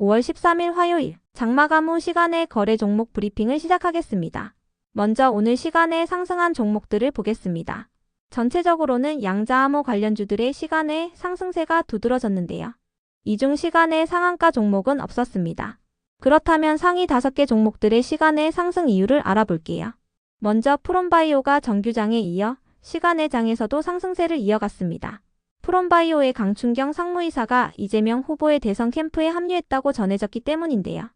5월 13일 화요일 장마감 후 시간의 거래 종목 브리핑을 시작하겠습니다. 먼저 오늘 시간에 상승한 종목들을 보겠습니다. 전체적으로는 양자암호 관련주들의 시간의 상승세가 두드러졌는데요. 이중 시간의 상한가 종목은 없었습니다. 그렇다면 상위 5개 종목들의 시간의 상승 이유를 알아볼게요. 먼저 프롬바이오가 정규장에 이어 시간의 장에서도 상승세를 이어갔습니다. 프롬바이오의 강춘경 상무이사가 이재명 후보의 대선 캠프에 합류했다고 전해졌기 때문인데요.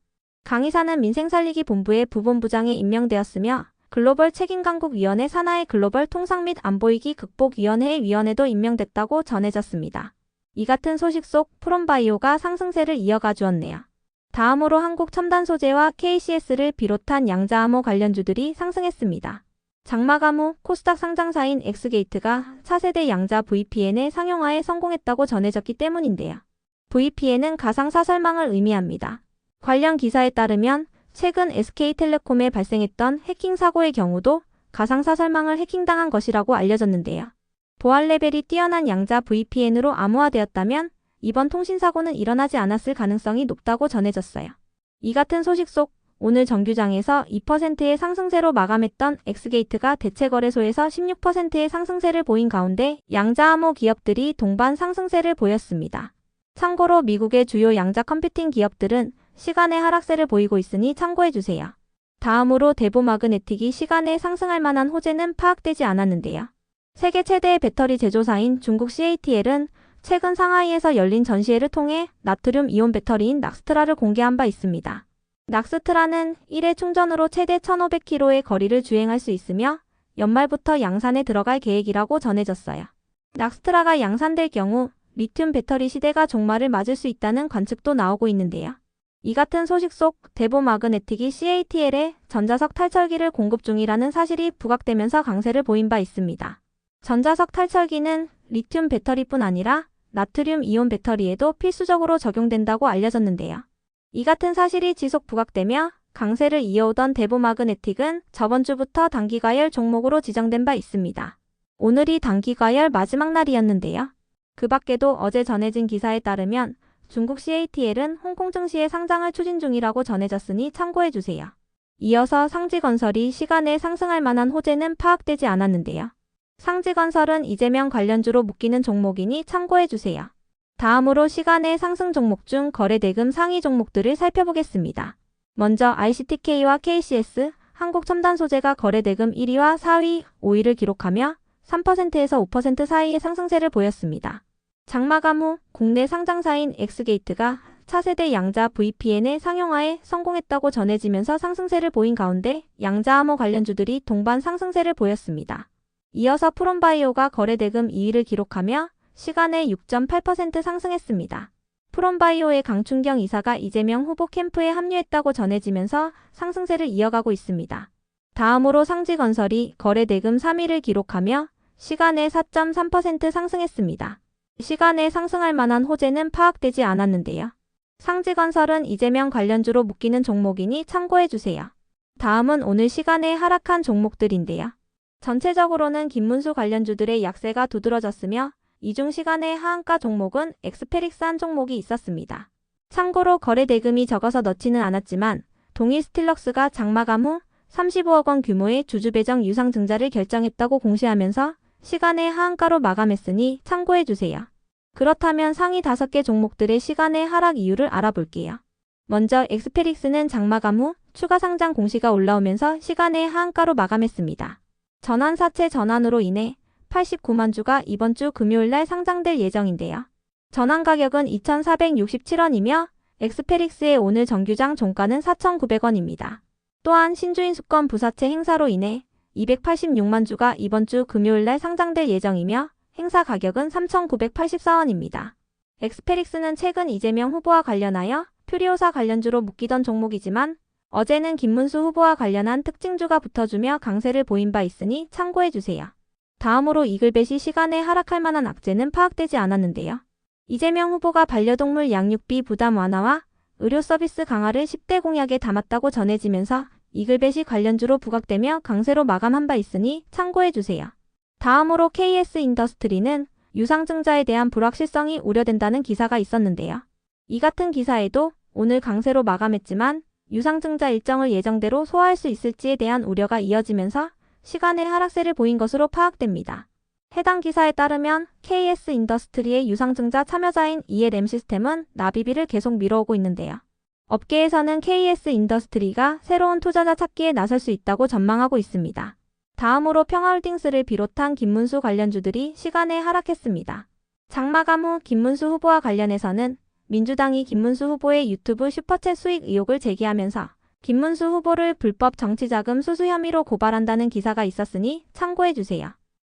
강 이사는 민생살리기 본부의 부본부장에 임명되었으며 글로벌 책임강국위원회 산하의 글로벌 통상 및 안보위기 극복위원회의 위원회도 임명됐다고 전해졌습니다. 이 같은 소식 속 프롬바이오가 상승세를 이어가 주었네요. 다음으로 한국 첨단 소재와 KCS를 비롯한 양자암호 관련주들이 상승했습니다. 장마감 후 코스닥 상장사인 엑스게이트가 차세대 양자 VPN의 상용화에 성공했다고 전해졌기 때문인데요. VPN은 가상사설망을 의미합니다. 관련 기사에 따르면 최근 SK텔레콤에 발생했던 해킹 사고의 경우도 가상사설망을 해킹당한 것이라고 알려졌는데요. 보안 레벨이 뛰어난 양자 VPN으로 암호화되었다면 이번 통신사고는 일어나지 않았을 가능성이 높다고 전해졌어요. 이 같은 소식 속 오늘 정규장에서 2%의 상승세로 마감했던 엑스게이트가 대체거래소에서 16%의 상승세를 보인 가운데 양자암호 기업들이 동반 상승세를 보였습니다. 참고로 미국의 주요 양자 컴퓨팅 기업들은 시간의 하락세를 보이고 있으니 참고해주세요. 다음으로 대보 마그네틱이 시간에 상승할 만한 호재는 파악되지 않았는데요. 세계 최대의 배터리 제조사인 중국 CATL은 최근 상하이에서 열린 전시회를 통해 나트륨 이온 배터리인 낙스트라를 공개한 바 있습니다. 낙스트라는 1회 충전으로 최대 1500km의 거리를 주행할 수 있으며 연말부터 양산에 들어갈 계획이라고 전해졌어요. 낙스트라가 양산될 경우 리튬 배터리 시대가 종말을 맞을 수 있다는 관측도 나오고 있는데요. 이 같은 소식 속 대보 마그네틱이 CATL에 전자석 탈철기를 공급 중이라는 사실이 부각되면서 강세를 보인 바 있습니다. 전자석 탈철기는 리튬 배터리뿐 아니라 나트륨 이온 배터리에도 필수적으로 적용된다고 알려졌는데요. 이 같은 사실이 지속 부각되며 강세를 이어오던 대보마그네틱은 저번 주부터 단기가열 종목으로 지정된 바 있습니다. 오늘이 단기가열 마지막 날이었는데요. 그 밖에도 어제 전해진 기사에 따르면 중국 CATL은 홍콩 증시의 상장을 추진 중이라고 전해졌으니 참고해주세요. 이어서 상지건설이 시간에 상승할 만한 호재는 파악되지 않았는데요. 상지건설은 이재명 관련주로 묶이는 종목이니 참고해주세요. 다음으로 시간의 상승 종목 중 거래대금 상위 종목들을 살펴보겠습니다. 먼저 ICTK와 KCS, 한국첨단소재가 거래대금 1위와 4위, 5위를 기록하며 3%에서 5% 사이의 상승세를 보였습니다. 장마감 후 국내 상장사인 엑스게이트가 차세대 양자 VPN의 상용화에 성공했다고 전해지면서 상승세를 보인 가운데 양자암호 관련주들이 동반 상승세를 보였습니다. 이어서 프롬바이오가 거래대금 2위를 기록하며 시간에 6.8% 상승했습니다. 프롬바이오의 강춘경 이사가 이재명 후보 캠프에 합류했다고 전해지면서 상승세를 이어가고 있습니다. 다음으로 상지건설이 거래대금 3위를 기록하며 시간에 4.3% 상승했습니다. 시간에 상승할 만한 호재는 파악되지 않았는데요. 상지건설은 이재명 관련주로 묶이는 종목이니 참고해주세요. 다음은 오늘 시간에 하락한 종목들인데요. 전체적으로는 김문수 관련주들의 약세가 두드러졌으며 이중 시간의 하한가 종목은 엑스페릭스 한 종목이 있었습니다. 참고로 거래 대금이 적어서 넣지는 않았지만 동일 스틸럭스가 장마감 후 35억 원 규모의 주주 배정 유상 증자를 결정했다고 공시하면서 시간의 하한가로 마감했으니 참고해주세요. 그렇다면 상위 5개 종목들의 시간의 하락 이유를 알아볼게요. 먼저 엑스페릭스는 장마감 후 추가 상장 공시가 올라오면서 시간의 하한가로 마감했습니다. 전환사채 전환으로 인해 89만 주가 이번 주 금요일 날 상장될 예정인데요. 전환 가격은 2,467원이며 엑스페릭스의 오늘 정규장 종가는 4,900원입니다. 또한 신주인 수권 부사채 행사로 인해 286만 주가 이번 주 금요일 날 상장될 예정이며 행사 가격은 3,984원입니다. 엑스페릭스는 최근 이재명 후보와 관련하여 퓨리오사 관련주로 묶이던 종목이지만 어제는 김문수 후보와 관련한 특징주가 붙어주며 강세를 보인 바 있으니 참고해주세요. 다음으로 이글벳이 시간에 하락할 만한 악재는 파악되지 않았는데요. 이재명 후보가 반려동물 양육비 부담 완화와 의료 서비스 강화를 10대 공약에 담았다고 전해지면서 이글벳이 관련주로 부각되며 강세로 마감한 바 있으니 참고해주세요. 다음으로 KS 인더스트리는 유상증자에 대한 불확실성이 우려된다는 기사가 있었는데요. 이 같은 기사에도 오늘 강세로 마감했지만 유상증자 일정을 예정대로 소화할 수 있을지에 대한 우려가 이어지면서 시간의 하락세를 보인 것으로 파악됩니다. 해당 기사에 따르면 KS 인더스트리의 유상증자 참여자인 ELM 시스템은 나비비를 계속 밀어오고 있는데요. 업계에서는 KS 인더스트리가 새로운 투자자 찾기에 나설 수 있다고 전망하고 있습니다. 다음으로 평화홀딩스를 비롯한 김문수 관련주들이 시간에 하락했습니다. 장마감 후 김문수 후보와 관련해서는 민주당이 김문수 후보의 유튜브 슈퍼챗 수익 의혹을 제기하면서 김문수 후보를 불법 정치자금 수수 혐의로 고발한다는 기사가 있었으니 참고해주세요.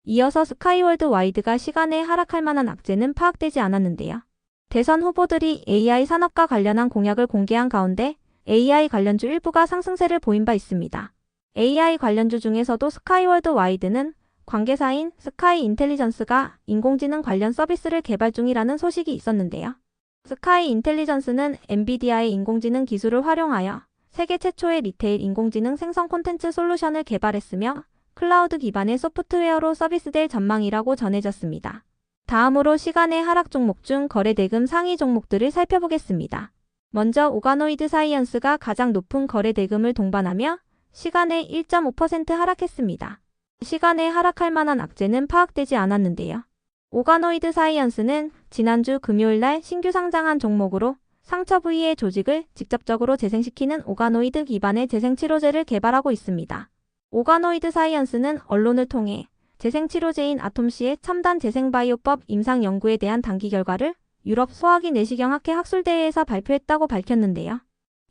이어서 스카이월드 와이드가 시간에 하락할 만한 악재는 파악되지 않았는데요. 대선 후보들이 AI 산업과 관련한 공약을 공개한 가운데 AI 관련주 일부가 상승세를 보인 바 있습니다. AI 관련주 중에서도 스카이월드 와이드는 관계사인 스카이 인텔리전스가 인공지능 관련 서비스를 개발 중이라는 소식이 있었는데요. 스카이 인텔리전스는 엔비디아의 인공지능 기술을 활용하여 세계 최초의 리테일 인공지능 생성 콘텐츠 솔루션을 개발했으며 클라우드 기반의 소프트웨어로 서비스될 전망이라고 전해졌습니다. 다음으로 시간의 하락 종목 중 거래 대금 상위 종목들을 살펴보겠습니다. 먼저 오가노이드 사이언스가 가장 높은 거래 대금을 동반하며 시간에 1.5% 하락했습니다. 시간에 하락할 만한 악재는 파악되지 않았는데요. 오가노이드 사이언스는 지난주 금요일 날 신규 상장한 종목으로 상처 부위의 조직을 직접적으로 재생시키는 오가노이드 기반의 재생치료제를 개발하고 있습니다. 오가노이드 사이언스는 언론을 통해 재생치료제인 아톰시의 첨단 재생바이오법 임상 연구에 대한 단기 결과를 유럽 소화기 내시경학회 학술대회에서 발표했다고 밝혔는데요.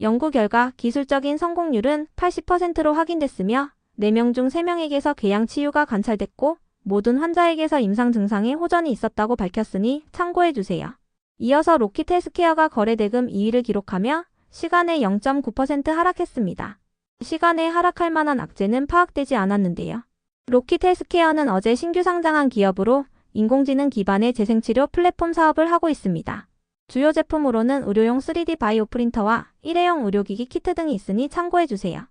연구 결과 기술적인 성공률은 80%로 확인됐으며 4명 중 3명에게서 궤양 치유가 관찰됐고 모든 환자에게서 임상 증상에 호전이 있었다고 밝혔으니 참고해주세요. 이어서 로키트 헬스케어가 거래 대금 2위를 기록하며 시간에 0.9% 하락했습니다. 시간에 하락할 만한 악재는 파악되지 않았는데요. 로키트 헬스케어는 어제 신규 상장한 기업으로 인공지능 기반의 재생치료 플랫폼 사업을 하고 있습니다. 주요 제품으로는 의료용 3D 바이오 프린터와 일회용 의료기기 키트 등이 있으니 참고해주세요.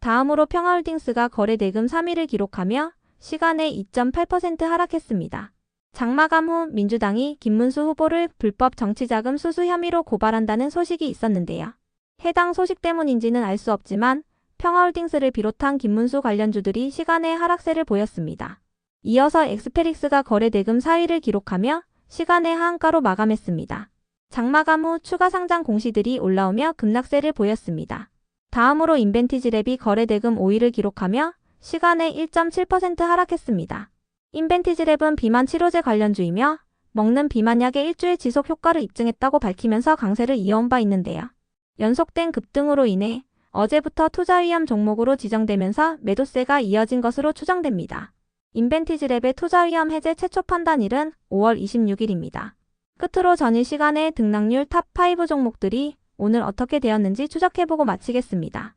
다음으로 평화홀딩스가 거래 대금 3위를 기록하며 시간에 2.8% 하락했습니다. 장마감 후 민주당이 김문수 후보를 불법 정치자금 수수 혐의로 고발한다는 소식이 있었는데요. 해당 소식 때문인지는 알 수 없지만 평화홀딩스를 비롯한 김문수 관련주들이 시간에 하락세를 보였습니다. 이어서 엑스페릭스가 거래 대금 4위를 기록하며 시간의 하한가로 마감했습니다. 장마감 후 추가 상장 공시들이 올라오며 급락세를 보였습니다. 다음으로 인벤티지랩이 거래 대금 5위를 기록하며 시간에 1.7% 하락했습니다. 인벤티지랩은 비만 치료제 관련주이며 먹는 비만약의 일주일 지속 효과를 입증했다고 밝히면서 강세를 이어온 바 있는데요. 연속된 급등으로 인해 어제부터 투자 위험 종목으로 지정되면서 매도세가 이어진 것으로 추정됩니다. 인벤티지랩의 투자 위험 해제 최초 판단일은 5월 26일입니다. 끝으로 전일 시간에 등락률 탑5 종목들이 오늘 어떻게 되었는지 추적해보고 마치겠습니다.